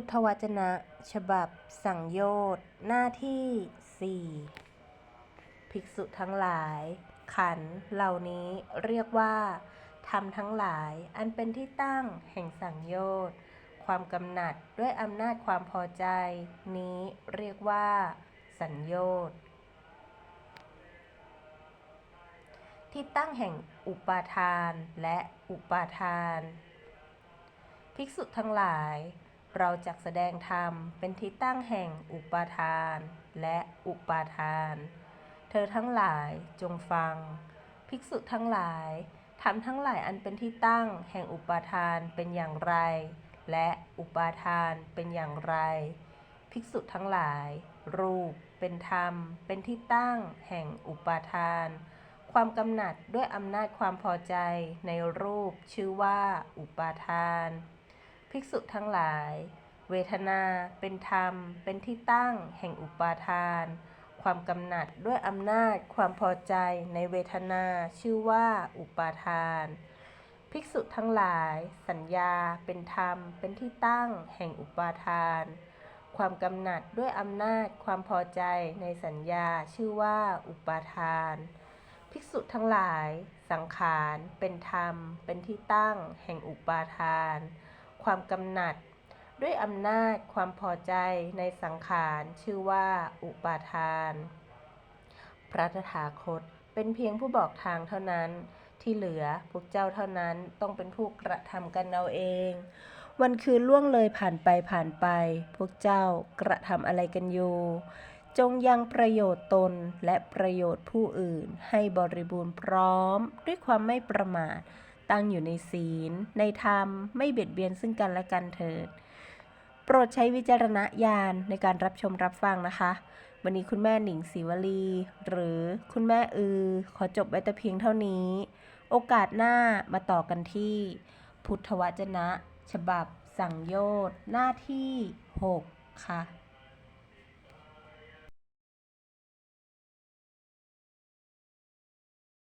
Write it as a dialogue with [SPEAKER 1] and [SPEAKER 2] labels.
[SPEAKER 1] พุทธวจนะ ฉบับ สังโยชน์หน้าที่สี่ภิกษุทั้งหลาย ขันเหล่านี้เรียกว่าธรรมทั้งหลายอันเป็นที่ตั้งแห่งสังโยชน์ความกำหนัดด้วยอำนาจความพอใจ นี้เรียกว่า สัญโยชน์ที่ตั้งแห่งอุปาทานและอุปาทาน ภิกษุทั้งหลาย เราจักแสดงธรรมเป็นที่ตั้งแห่งอุปาทานและอุปาทาน เธอทั้งหลายจงฟัง ภิกษุทั้งหลายธรรมทั้งหลายอันเป็นที่ตั้งแห่งอุปาทานเป็นอย่างไร และอุปาทานเป็นอย่างไร ภิกษุทั้งหลาย รูปเป็นธรรม เป็นที่ตั้งแห่งอุปาทาน ความกำหนัดด้วยอำนาจความพอใจในรูปชื่อว่าอุปาทาน ภิกษุทั้งหลาย เวทนาเป็นธรรม เป็นที่ตั้ง แห่งอุปาทาน ความกำหนัดด้วยอำนาจ ความพอใจในเวทนาชื่อว่าอุปาทาน ภิกษุทั้งหลาย สัญญาเป็นธรรม เป็นที่ตั้ง แห่งอุปาทาน ความกำหนัดด้วยอำนาจ ความพอใจในสัญญาชื่อว่าอุปาทาน ภิกษุทั้งหลาย สังขาร เป็นธรรม เป็นที่ตั้ง แห่งอุปาทาน ความกำหนัด ด้วยอำนาจความพอใจในสังขารชื่อว่า อุปาทาน พระตถาคตเป็นเพียงผู้บอกทางเท่านั้นที่เหลือพวกเจ้าเท่านั้นต้องเป็นผู้กระทำกันเอาเอง วันคืนล่วงเลยผ่านไปผ่านไป พวกเจ้ากระทำอะไรกันอยู่ จงยังประโยชน์ตนและประโยชน์ผู้อื่นให้บริบูรณ์พร้อมด้วยความไม่ประมาท ตั้งอยู่ในศีล ในธรรม ไม่เบียดเบียนซึ่งกันและกันเถิด โปรดใช้วิจารณญาณในการรับชมรับฟังนะคะ วันนี้คุณแม่หนิงศรีวลี หรือคุณแม่อือ ขอจบไว้แต่เพียงเท่านี้ โอกาสหน้ามาต่อกันที่ พุทธวจนะ ฉบับ สังโยชน์หน้าที่ 6 ค่ะ